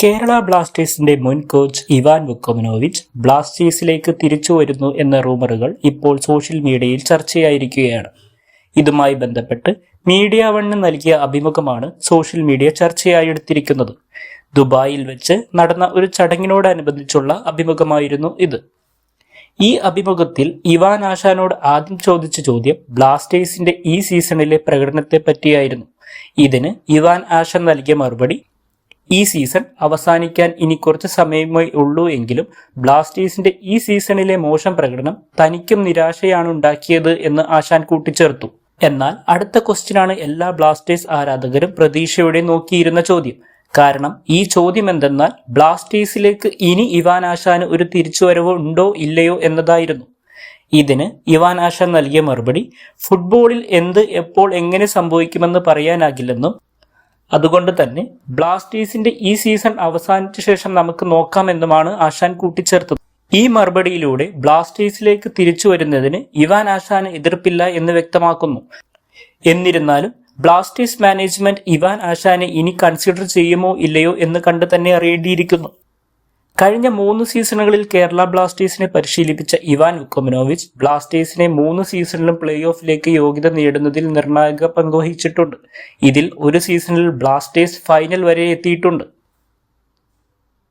കേരള ബ്ലാസ്റ്റേഴ്സിന്റെ മുൻ coach Ivan വുക്കോമിനോവിച്ച് ബ്ലാസ്റ്റേഴ്സിലേക്ക് തിരിച്ചു വരുന്നു എന്ന റൂമറുകൾ ഇപ്പോൾ സോഷ്യൽ മീഡിയയിൽ ചർച്ചയായിരിക്കുകയാണ്. ഇതുമായി ബന്ധപ്പെട്ട് മീഡിയ വണ്ണ് നൽകിയ അഭിമുഖമാണ് സോഷ്യൽ മീഡിയ ചർച്ചയായി എടുത്തിരിക്കുന്നത് ദുബായിൽ വെച്ച് നടന്ന ഒരു ചടങ്ങിനോടനുബന്ധിച്ചുള്ള അഭിമുഖമായിരുന്നു ഇത്. ഈ അഭിമുഖത്തിൽ ഇവാൻ ആശാനോട് ആദ്യം ചോദിച്ച ചോദ്യം ബ്ലാസ്റ്റേഴ്സിന്റെ ഈ സീസണിലെ പ്രകടനത്തെ പറ്റിയായിരുന്നു. ഇതിന് ഇവാൻ ആശ നൽകിയ മറുപടി ഈ സീസൺ അവസാനിക്കാൻ ഇനി കുറച്ച് സമയമേ ഉള്ളൂ എങ്കിലും ബ്ലാസ്റ്റേഴ്സിന്റെ ഈ സീസണിലെ മോശം പ്രകടനം തനിക്കും നിരാശയാണ് ഉണ്ടാക്കിയത് എന്ന് ആശാൻ കൂട്ടിച്ചേർത്തു. എന്നാൽ അടുത്ത ക്വസ്റ്റ്യനാണ് എല്ലാ ബ്ലാസ്റ്റേഴ്സ് ആരാധകരും പ്രതീക്ഷയോടെ നോക്കിയിരുന്ന ചോദ്യം. കാരണം ഈ ചോദ്യം എന്തെന്നാൽ ബ്ലാസ്റ്റേഴ്സിലേക്ക് ഇനി ഇവാൻ ആശാന് ഒരു തിരിച്ചുവരവ് ഉണ്ടോ ഇല്ലയോ എന്നതായിരുന്നു. ഇതിന് ഇവാൻ ആശാൻ നൽകിയ മറുപടി ഫുട്ബോളിൽ എന്ത് എപ്പോൾ എങ്ങനെ സംഭവിക്കുമെന്ന് പറയാനാകില്ലെന്നും അതുകൊണ്ട് തന്നെ ബ്ലാസ്റ്റേഴ്സിന്റെ ഈ സീസൺ അവസാനിച്ച ശേഷം നമുക്ക് നോക്കാമെന്നുമാണ് ആശാൻ കൂട്ടിച്ചേർത്തത്. ഈ മറുപടിയിലൂടെ ബ്ലാസ്റ്റേഴ്സിലേക്ക് തിരിച്ചു വരുന്നതിന് ഇവാൻ ആശാന് എതിർപ്പില്ല എന്ന് വ്യക്തമാക്കുന്നു. എന്നിരുന്നാലും ബ്ലാസ്റ്റേഴ്സ് മാനേജ്മെന്റ് ഇവാൻ ആശാനെ ഇനി കൺസിഡർ ചെയ്യുമോ ഇല്ലയോ എന്ന് കണ്ട് തന്നെ അറിയേണ്ടിയിരിക്കുന്നു. കഴിഞ്ഞ മൂന്ന് സീസണുകളിൽ കേരള ബ്ലാസ്റ്റേഴ്സിനെ പരിശീലിപ്പിച്ച ഇവാൻ ഉക്കോമിനോവിച്ച് ബ്ലാസ്റ്റേഴ്സിനെ മൂന്ന് സീസണിലും പ്ലേ ഓഫിലേക്ക് യോഗ്യത നേടുന്നതിൽ നിർണായക പങ്കുവഹിച്ചിട്ടുണ്ട് ഇതിൽ ഒരു സീസണിൽ ബ്ലാസ്റ്റേഴ്സ് ഫൈനൽ വരെ എത്തിയിട്ടുണ്ട്.